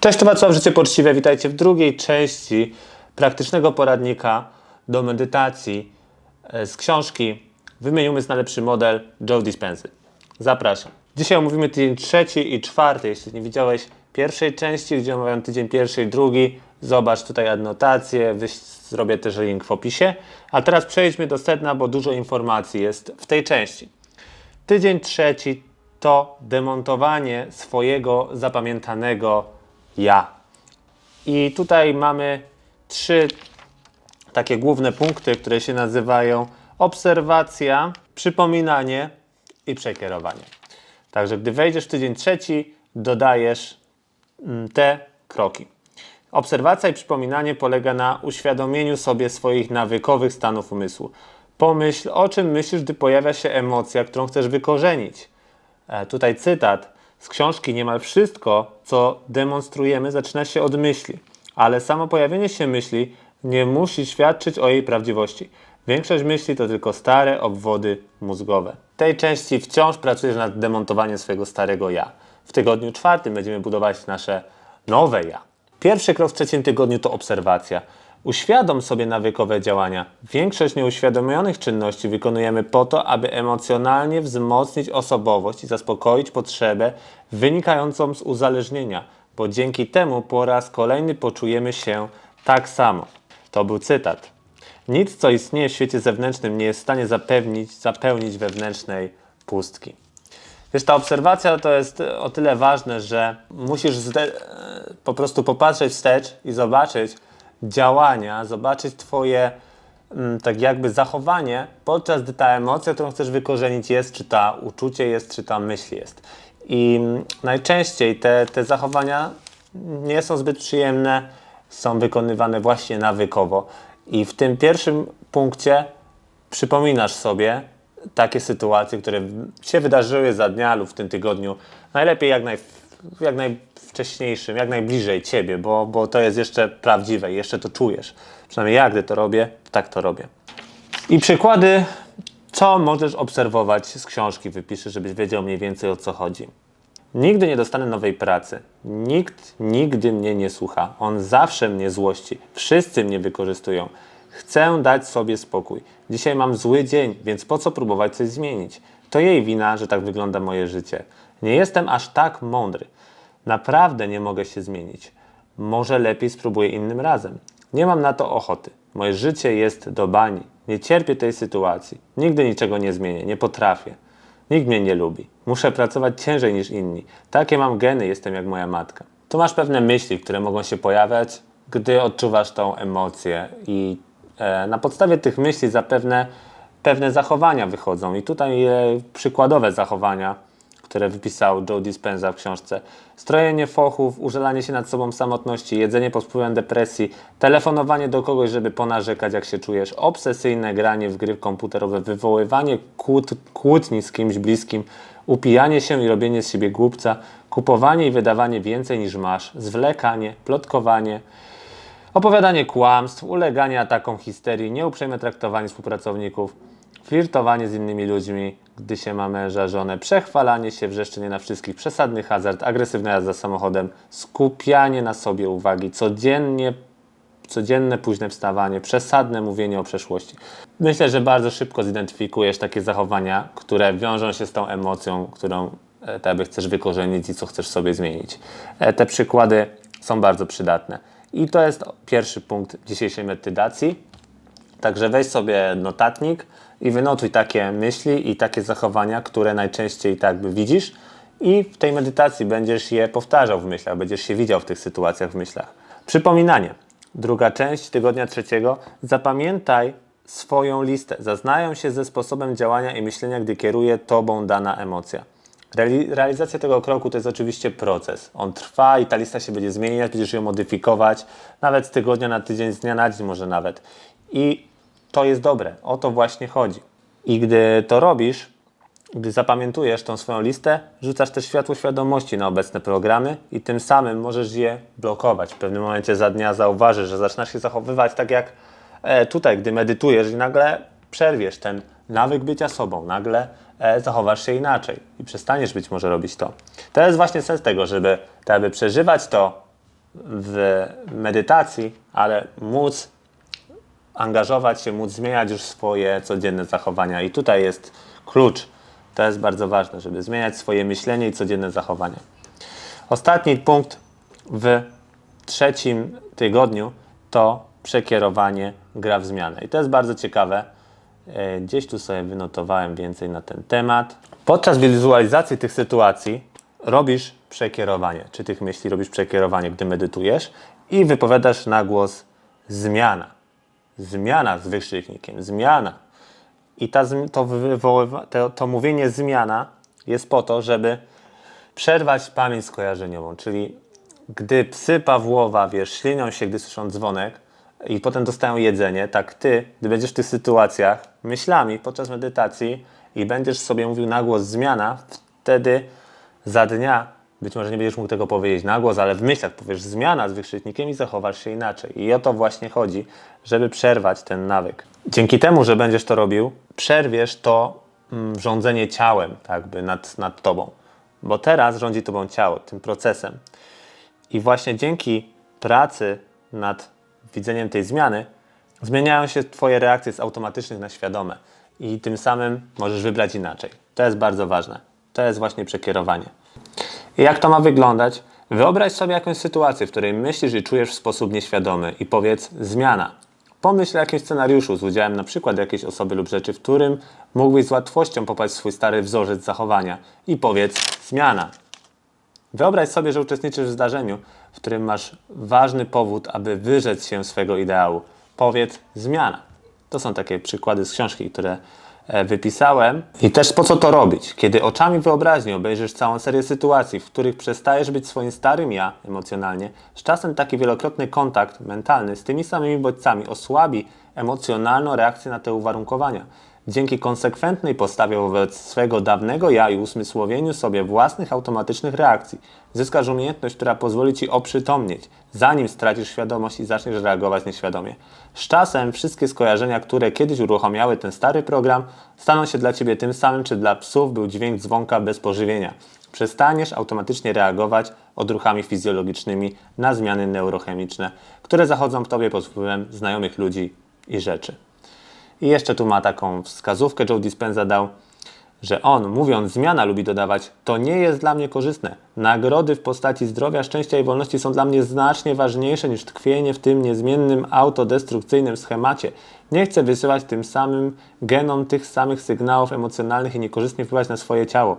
Cześć, to Wacław Życie Poczciwe. Witajcie w drugiej części praktycznego poradnika do medytacji e, z książki Wymień umysł na lepszy model Joe Dispensy. Zapraszam. Dzisiaj omówimy tydzień trzeci i czwarty. Jeśli nie widziałeś pierwszej części, gdzie omawiam tydzień pierwszy i drugi, zobacz tutaj adnotację, zrobię też link w opisie. A teraz przejdźmy do sedna, bo dużo informacji jest w tej części. Tydzień trzeci to demontowanie swojego zapamiętanego ja. I tutaj mamy trzy takie główne punkty, które się nazywają obserwacja, przypominanie i przekierowanie. Także gdy wejdziesz w tydzień trzeci, dodajesz mm, te kroki. Obserwacja i przypominanie polega na uświadomieniu sobie swoich nawykowych stanów umysłu. Pomyśl, o czym myślisz, gdy pojawia się emocja, którą chcesz wykorzenić. E, Tutaj cytat z książki Niemal wszystko, co demonstrujemy, zaczyna się od myśli, ale samo pojawienie się myśli nie musi świadczyć o jej prawdziwości. Większość myśli to tylko stare obwody mózgowe. W tej części wciąż pracujesz nad demontowaniem swojego starego ja. W tygodniu czwartym będziemy budować nasze nowe ja. Pierwszy krok w trzecim tygodniu to obserwacja. Uświadom sobie nawykowe działania. Większość nieuświadomionych czynności wykonujemy po to, aby emocjonalnie wzmocnić osobowość i zaspokoić potrzebę wynikającą z uzależnienia, bo dzięki temu po raz kolejny poczujemy się tak samo. To był cytat. Nic, co istnieje w świecie zewnętrznym, nie jest w stanie zapewnić, zapełnić wewnętrznej pustki. Wiesz, ta obserwacja to jest o tyle ważne, że musisz po prostu popatrzeć wstecz i zobaczyć działania, zobaczyć Twoje mm, tak jakby zachowanie, podczas gdy ta emocja, którą chcesz wykorzenić jest, czy ta uczucie jest, czy ta myśl jest. I mm, najczęściej te, te zachowania nie są zbyt przyjemne, są wykonywane właśnie nawykowo. I w tym pierwszym punkcie przypominasz sobie takie sytuacje, które się wydarzyły za dnia lub w tym tygodniu. Najlepiej jak, naj, jak najwcześniejszym, jak najbliżej ciebie, bo, bo to jest jeszcze prawdziwe i jeszcze to czujesz. Przynajmniej ja, gdy to robię, tak to robię. I przykłady, co możesz obserwować z książki, wypiszę, żebyś wiedział mniej więcej o co chodzi. Nigdy nie dostanę nowej pracy. Nikt nigdy mnie nie słucha. On zawsze mnie złości. Wszyscy mnie wykorzystują. Chcę dać sobie spokój. Dzisiaj mam zły dzień, więc po co próbować coś zmienić? To jej wina, że tak wygląda moje życie. Nie jestem aż tak mądry. Naprawdę nie mogę się zmienić. Może lepiej spróbuję innym razem. Nie mam na to ochoty. Moje życie jest do bani. Nie cierpię tej sytuacji. Nigdy niczego nie zmienię. Nie potrafię. Nikt mnie nie lubi. Muszę pracować ciężej niż inni. Takie mam geny, jestem jak moja matka. Tu masz pewne myśli, które mogą się pojawiać, gdy odczuwasz tą emocję i e, na podstawie tych myśli zapewne pewne zachowania wychodzą. I tutaj e, przykładowe zachowania, które wypisał Joe Dispenza w książce. Strojenie fochów, użalanie się nad sobą samotności, jedzenie pod wpływem depresji, telefonowanie do kogoś, żeby ponarzekać jak się czujesz, obsesyjne granie w gry komputerowe, wywoływanie kłót, kłótni z kimś bliskim, upijanie się i robienie z siebie głupca, kupowanie i wydawanie więcej niż masz, zwlekanie, plotkowanie, Opowiadanie kłamstw, uleganie atakom histerii, nieuprzejme traktowanie współpracowników, flirtowanie z innymi ludźmi, gdy się ma męża, żonę, przechwalanie się, wrzeszczenie na wszystkich, przesadny hazard, agresywna jazda samochodem, skupianie na sobie uwagi, codziennie, codzienne późne wstawanie, przesadne mówienie o przeszłości. Myślę, że bardzo szybko zidentyfikujesz takie zachowania, które wiążą się z tą emocją, którą e, tak jakby chcesz wykorzenić i co chcesz sobie zmienić. E, Te przykłady są bardzo przydatne. I to jest pierwszy punkt dzisiejszej medytacji. Także weź sobie notatnik i wynotuj takie myśli i takie zachowania, które najczęściej tak jakby widzisz i w tej medytacji będziesz je powtarzał w myślach, będziesz się widział w tych sytuacjach w myślach. Przypominanie. Druga część tygodnia trzeciego. Zapamiętaj swoją listę. Zaznają się ze sposobem działania i myślenia, gdy kieruje tobą dana emocja. Reali- realizacja tego kroku to jest oczywiście proces. On trwa i ta lista się będzie zmieniać, będziesz ją modyfikować, nawet z tygodnia na tydzień, z dnia na dzień może nawet. I to jest dobre, o to właśnie chodzi. I gdy to robisz, gdy zapamiętujesz tą swoją listę, rzucasz też światło świadomości na obecne programy i tym samym możesz je blokować. W pewnym momencie za dnia zauważysz, że zaczynasz się zachowywać tak jak e, tutaj, gdy medytujesz i nagle przerwiesz ten nawyk bycia sobą, nagle e, zachowasz się inaczej i przestaniesz być może robić to. To jest właśnie sens tego, żeby, aby przeżywać to w medytacji, ale móc angażować się, móc zmieniać już swoje codzienne zachowania. I tutaj jest klucz. To jest bardzo ważne, żeby zmieniać swoje myślenie i codzienne zachowania. Ostatni punkt w trzecim tygodniu to przekierowanie gra w zmianę. I to jest bardzo ciekawe. E, Gdzieś tu sobie wynotowałem więcej na ten temat. Podczas wizualizacji tych sytuacji robisz przekierowanie, czy tych myśli robisz przekierowanie, gdy medytujesz i wypowiadasz na głos zmiana. Zmiana z wykrzyknikiem, zmiana. I ta, to, wywoływa, to, to mówienie zmiana jest po to, żeby przerwać pamięć skojarzeniową, czyli gdy psy Pawłowa, wiesz, ślinią się, gdy słyszą dzwonek i potem dostają jedzenie, tak ty, gdy będziesz w tych sytuacjach myślami podczas medytacji i będziesz sobie mówił na głos zmiana, wtedy za dnia być może nie będziesz mógł tego powiedzieć na głos, ale w myślach powiesz zmiana z wykrzyknikiem i zachowasz się inaczej. I o to właśnie chodzi, żeby przerwać ten nawyk. Dzięki temu, że będziesz to robił, przerwiesz to mm, rządzenie ciałem, tak by nad, nad tobą. Bo teraz rządzi tobą ciało, tym procesem. I właśnie dzięki pracy nad widzeniem tej zmiany zmieniają się Twoje reakcje z automatycznych na świadome i tym samym możesz wybrać inaczej. To jest bardzo ważne. To jest właśnie przekierowanie. Jak to ma wyglądać? Wyobraź sobie jakąś sytuację, w której myślisz i czujesz w sposób nieświadomy i powiedz zmiana. Pomyśl o jakimś scenariuszu z udziałem na przykład jakiejś osoby lub rzeczy, w którym mógłbyś z łatwością popaść w swój stary wzorzec zachowania i powiedz zmiana. Wyobraź sobie, że uczestniczysz w zdarzeniu, w którym masz ważny powód, aby wyrzec się swego ideału. Powiedz zmiana. To są takie przykłady z książki, które wypisałem. I też po co to robić? Kiedy oczami wyobraźni obejrzysz całą serię sytuacji, w których przestajesz być swoim starym ja emocjonalnie, z czasem taki wielokrotny kontakt mentalny z tymi samymi bodźcami osłabi emocjonalną reakcję na te uwarunkowania. Dzięki konsekwentnej postawie wobec swego dawnego ja i usmysłowieniu sobie własnych automatycznych reakcji, zyskasz umiejętność, która pozwoli ci oprzytomnieć, zanim stracisz świadomość i zaczniesz reagować nieświadomie. Z czasem wszystkie skojarzenia, które kiedyś uruchamiały ten stary program, staną się dla ciebie tym samym, czy dla psów był dźwięk dzwonka bez pożywienia. Przestaniesz automatycznie reagować odruchami fizjologicznymi na zmiany neurochemiczne, które zachodzą w tobie pod wpływem znajomych ludzi i rzeczy. I jeszcze tu ma taką wskazówkę, Joe Dispenza dał, że on, mówiąc zmiana, lubi dodawać, to nie jest dla mnie korzystne. Nagrody w postaci zdrowia, szczęścia i wolności są dla mnie znacznie ważniejsze niż tkwienie w tym niezmiennym autodestrukcyjnym schemacie. Nie chcę wysyłać tym samym genom tych samych sygnałów emocjonalnych i niekorzystnie wpływać na swoje ciało.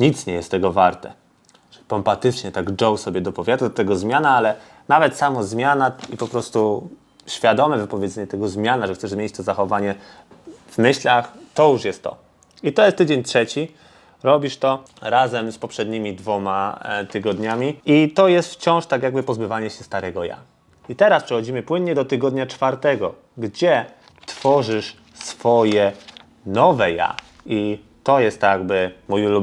Nic nie jest tego warte. Pompatycznie tak Joe sobie dopowiada do tego zmiana, ale nawet samo zmiana i po prostu świadome wypowiedzenie tego zmiana, że chcesz zmienić to zachowanie w myślach, to już jest to. I to jest tydzień trzeci. Robisz to razem z poprzednimi dwoma e, tygodniami i to jest wciąż tak jakby pozbywanie się starego ja. I teraz przechodzimy płynnie do tygodnia czwartego, gdzie tworzysz swoje nowe ja. I to jest tak jakby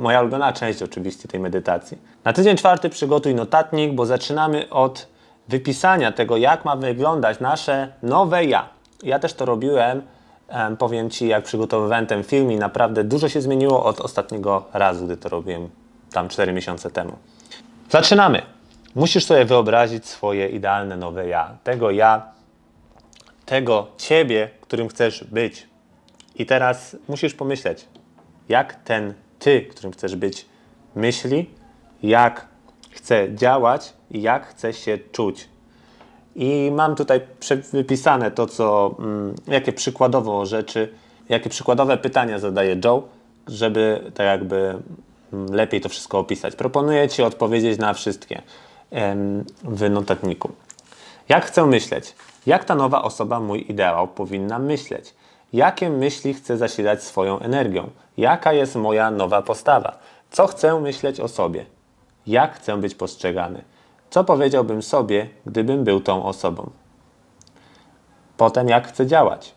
moja ulubiona część oczywiście tej medytacji. Na tydzień czwarty przygotuj notatnik, bo zaczynamy od wypisania tego, jak ma wyglądać nasze nowe ja. Ja też to robiłem, em, powiem Ci, jak przygotowywałem ten film i naprawdę dużo się zmieniło od ostatniego razu, gdy to robiłem tam 4 miesiące temu. Zaczynamy. Musisz sobie wyobrazić swoje idealne nowe ja. Tego ja, tego Ciebie, którym chcesz być. I teraz musisz pomyśleć, jak ten Ty, którym chcesz być, myśli, jak chce działać i jak chce się czuć. I mam tutaj wypisane to, co, mm, jakie przykładowo rzeczy, jakie przykładowe pytania zadaje Joe, żeby tak jakby mm, lepiej to wszystko opisać. Proponuję Ci odpowiedzieć na wszystkie w notatniku. Jak chcę myśleć? Jak ta nowa osoba, mój ideał, powinna myśleć? Jakie myśli chcę zasilać swoją energią? Jaka jest moja nowa postawa? Co chcę myśleć o sobie? Jak chcę być postrzegany? Co powiedziałbym sobie, gdybym był tą osobą? Potem, jak chcę działać?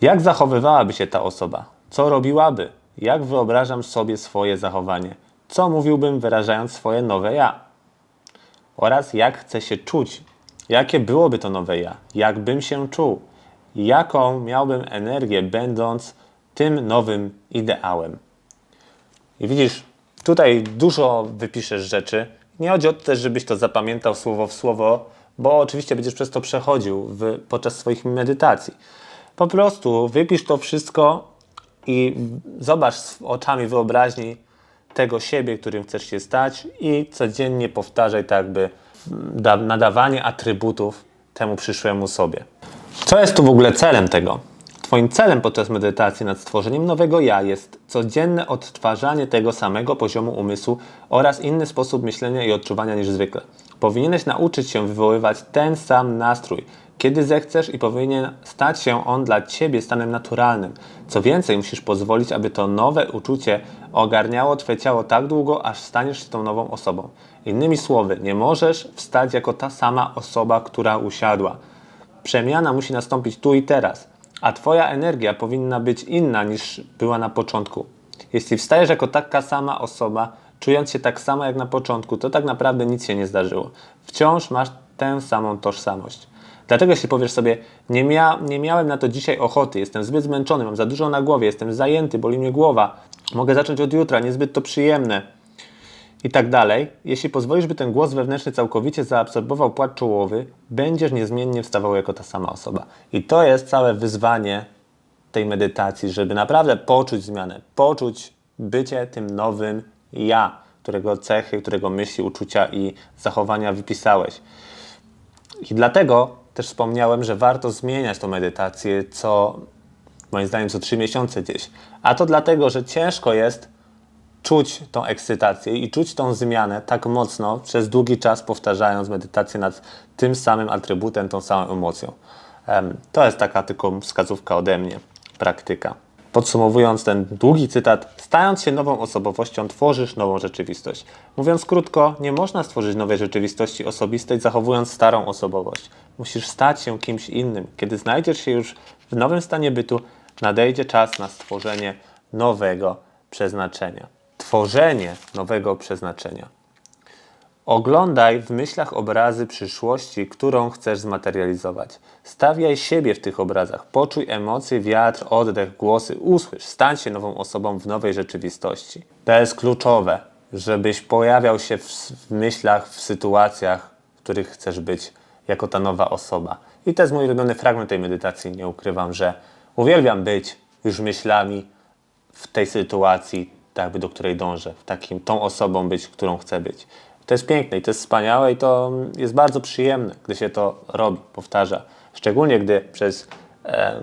Jak zachowywałaby się ta osoba? Co robiłaby? Jak wyobrażam sobie swoje zachowanie? Co mówiłbym, wyrażając swoje nowe ja? Oraz jak chcę się czuć? Jakie byłoby to nowe ja? Jak bym się czuł? Jaką miałbym energię, będąc tym nowym ideałem? I widzisz, tutaj dużo wypiszesz rzeczy. Nie chodzi o to też, żebyś to zapamiętał słowo w słowo, bo oczywiście będziesz przez to przechodził w, podczas swoich medytacji. Po prostu wypisz to wszystko i zobacz z oczami wyobraźni tego siebie, którym chcesz się stać i codziennie powtarzaj tak jakby da- nadawanie atrybutów temu przyszłemu sobie. Co jest tu w ogóle celem tego? Twoim celem podczas medytacji nad stworzeniem nowego ja jest codzienne odtwarzanie tego samego poziomu umysłu oraz inny sposób myślenia i odczuwania niż zwykle. Powinieneś nauczyć się wywoływać ten sam nastrój, kiedy zechcesz i powinien stać się on dla Ciebie stanem naturalnym. Co więcej, musisz pozwolić, aby to nowe uczucie ogarniało Twoje ciało tak długo, aż staniesz się tą nową osobą. Innymi słowy, nie możesz wstać jako ta sama osoba, która usiadła. Przemiana musi nastąpić tu i teraz, a Twoja energia powinna być inna niż była na początku. Jeśli wstajesz jako taka sama osoba, czując się tak samo jak na początku, to tak naprawdę nic się nie zdarzyło. Wciąż masz tę samą tożsamość. Dlatego jeśli powiesz sobie, nie, mia nie miałem na to dzisiaj ochoty, jestem zbyt zmęczony, mam za dużo na głowie, jestem zajęty, boli mnie głowa, mogę zacząć od jutra, niezbyt to przyjemne, i tak dalej, jeśli pozwolisz, by ten głos wewnętrzny całkowicie zaabsorbował płat czołowy, będziesz niezmiennie wstawał jako ta sama osoba. I to jest całe wyzwanie tej medytacji, żeby naprawdę poczuć zmianę, poczuć bycie tym nowym ja, którego cechy, którego myśli, uczucia i zachowania wypisałeś. I dlatego też wspomniałem, że warto zmieniać tą medytację co, moim zdaniem, co trzy miesiące gdzieś. A to dlatego, że ciężko jest czuć tą ekscytację i czuć tą zmianę tak mocno przez długi czas powtarzając medytację nad tym samym atrybutem, tą samą emocją. Em, To jest taka tylko wskazówka ode mnie, praktyka. Podsumowując ten długi cytat, stając się nową osobowością, tworzysz nową rzeczywistość. Mówiąc krótko, nie można stworzyć nowej rzeczywistości osobistej, zachowując starą osobowość. Musisz stać się kimś innym. Kiedy znajdziesz się już w nowym stanie bytu, nadejdzie czas na stworzenie nowego przeznaczenia. Tworzenie nowego przeznaczenia. Oglądaj w myślach obrazy przyszłości, którą chcesz zmaterializować. Stawiaj siebie w tych obrazach. Poczuj emocje, wiatr, oddech, głosy. Usłysz. Stań się nową osobą w nowej rzeczywistości. To jest kluczowe, żebyś pojawiał się w, w myślach, w sytuacjach, w których chcesz być jako ta nowa osoba. I to jest mój ulubiony fragment tej medytacji. Nie ukrywam, że uwielbiam być już myślami w tej sytuacji, jakby do której dążę, w takim, tą osobą być, którą chcę być. To jest piękne i to jest wspaniałe i to jest bardzo przyjemne, gdy się to robi, powtarza. Szczególnie gdy przez e,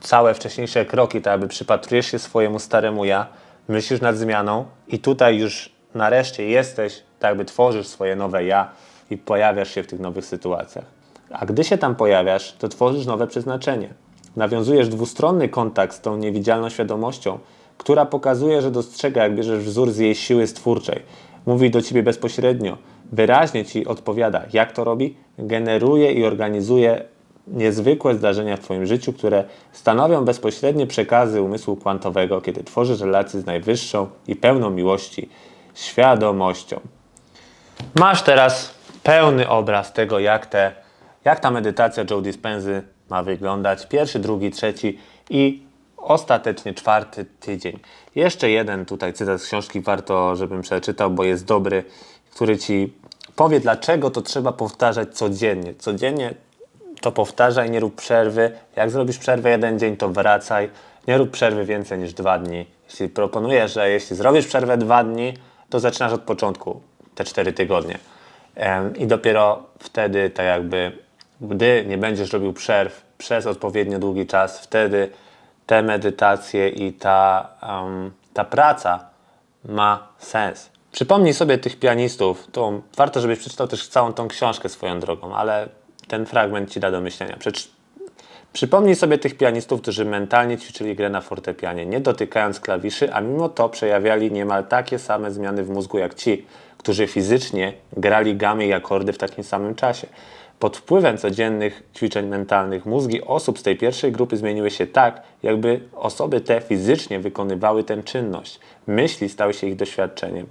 całe wcześniejsze kroki, tak jakby przypatrujesz się swojemu staremu ja, myślisz nad zmianą i tutaj już nareszcie jesteś, tak jakby tworzysz swoje nowe ja i pojawiasz się w tych nowych sytuacjach. A gdy się tam pojawiasz, to tworzysz nowe przeznaczenie. Nawiązujesz dwustronny kontakt z tą niewidzialną świadomością, która pokazuje, że dostrzega, jak bierzesz wzór z jej siły stwórczej. Mówi do ciebie bezpośrednio, wyraźnie ci odpowiada, jak to robi, generuje i organizuje niezwykłe zdarzenia w Twoim życiu, które stanowią bezpośrednie przekazy umysłu kwantowego, kiedy tworzysz relacje z najwyższą i pełną miłości świadomością. Masz teraz pełny obraz tego, jak, te, jak ta medytacja Joe Dispensy ma wyglądać. Pierwszy, drugi, trzeci i ostatecznie czwarty tydzień. Jeszcze jeden tutaj cytat z książki warto, żebym przeczytał, bo jest dobry, który ci powie, dlaczego to trzeba powtarzać codziennie. Codziennie to powtarzaj, nie rób przerwy. Jak zrobisz przerwę jeden dzień, to wracaj. Nie rób przerwy więcej niż dwa dni. Jeśli proponuję, że jeśli zrobisz przerwę dwa dni, to zaczynasz od początku, te cztery tygodnie. I dopiero wtedy, tak jakby, gdy nie będziesz robił przerw przez odpowiednio długi czas, wtedy te medytacje i ta, em, ta praca ma sens. Przypomnij sobie tych pianistów. To warto, żebyś przeczytał też całą tą książkę swoją drogą, ale ten fragment ci da do myślenia. Przeczy- Przypomnij sobie tych pianistów, którzy mentalnie ćwiczyli grę na fortepianie, nie dotykając klawiszy, a mimo to przejawiali niemal takie same zmiany w mózgu jak ci, którzy fizycznie grali gamy i akordy w takim samym czasie. Pod wpływem codziennych ćwiczeń mentalnych mózgi osób z tej pierwszej grupy zmieniły się tak, jakby osoby te fizycznie wykonywały tę czynność. Myśli stały się ich doświadczeniem.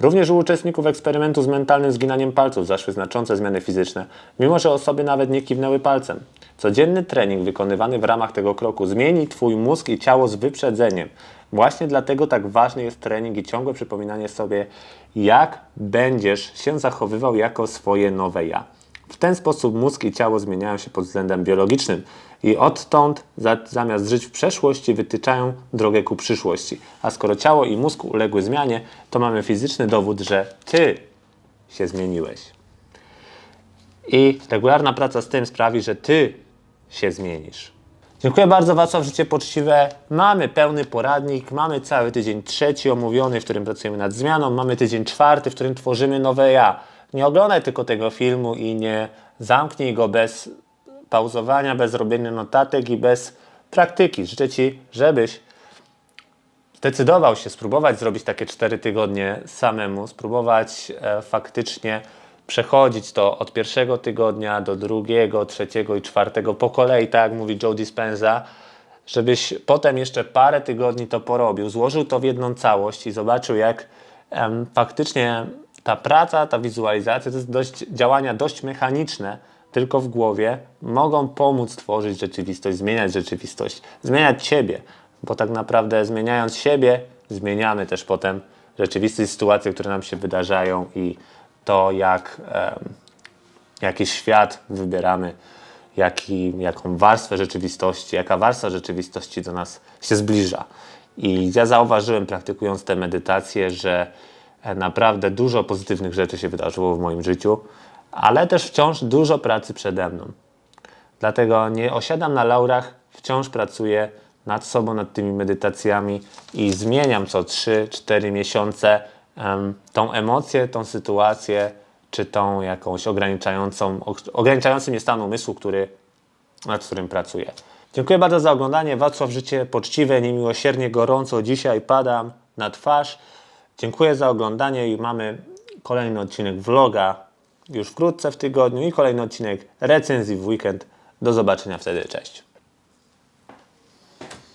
Również u uczestników eksperymentu z mentalnym zginaniem palców zaszły znaczące zmiany fizyczne, mimo że osoby nawet nie kiwnęły palcem. Codzienny trening wykonywany w ramach tego kroku zmieni Twój mózg i ciało z wyprzedzeniem. Właśnie dlatego tak ważny jest trening i ciągłe przypominanie sobie, jak będziesz się zachowywał jako swoje nowe ja. W ten sposób mózg i ciało zmieniają się pod względem biologicznym i odtąd za, zamiast żyć w przeszłości wytyczają drogę ku przyszłości. A skoro ciało i mózg uległy zmianie, to mamy fizyczny dowód, że ty się zmieniłeś. I regularna praca z tym sprawi, że ty się zmienisz. Dziękuję bardzo Wacław Życie Poczciwe. Mamy pełny poradnik, mamy cały tydzień trzeci omówiony, w którym pracujemy nad zmianą, mamy tydzień czwarty, w którym tworzymy nowe ja. Nie oglądaj tylko tego filmu i nie zamknij go bez pauzowania, bez robienia notatek i bez praktyki. Życzę Ci, żebyś zdecydował się spróbować zrobić takie 4 tygodnie samemu, spróbować e, faktycznie przechodzić to od pierwszego tygodnia do drugiego, trzeciego i czwartego po kolei, tak jak mówi Joe Dispenza, żebyś potem jeszcze parę tygodni to porobił, złożył to w jedną całość i zobaczył, jak em, faktycznie ta praca, ta wizualizacja, to jest dość, działania dość mechaniczne, tylko w głowie, mogą pomóc tworzyć rzeczywistość, zmieniać rzeczywistość, zmieniać siebie, bo tak naprawdę zmieniając siebie, zmieniamy też potem rzeczywistość, sytuacje, które nam się wydarzają i to, jak em, jaki świat wybieramy, jaki, jaką warstwę rzeczywistości, jaka warstwa rzeczywistości do nas się zbliża. I ja zauważyłem, praktykując te medytacje, że e, naprawdę dużo pozytywnych rzeczy się wydarzyło w moim życiu, ale też wciąż dużo pracy przede mną. Dlatego nie osiadam na laurach, wciąż pracuję nad sobą, nad tymi medytacjami i zmieniam co 3-4 miesiące em, tą emocję, tą sytuację, czy tą jakąś ograniczającą, ograniczający mnie stan umysłu, który, nad którym pracuję. Dziękuję bardzo za oglądanie. Wacław Życie Poczciwe, niemiłosiernie, gorąco dzisiaj padam na twarz. Dziękuję za oglądanie i mamy kolejny odcinek vloga już wkrótce w tygodniu i kolejny odcinek recenzji w weekend. Do zobaczenia wtedy. Cześć.